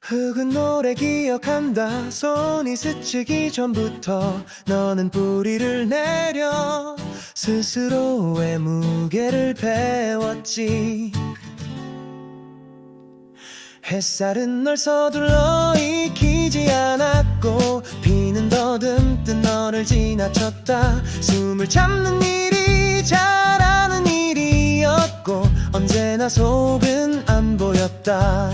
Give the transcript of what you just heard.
흙은 노래 기억한다. 손이 스치기 전부터 너는 뿌리를 내려 스스로의 무게를 배웠지? 햇살은 널 서둘러 익히지 않았고 비는 더듬듯 너를 지나쳤다. 숨을 참는 일이 잘하는 일이었고 언제나 속은 안 보였다.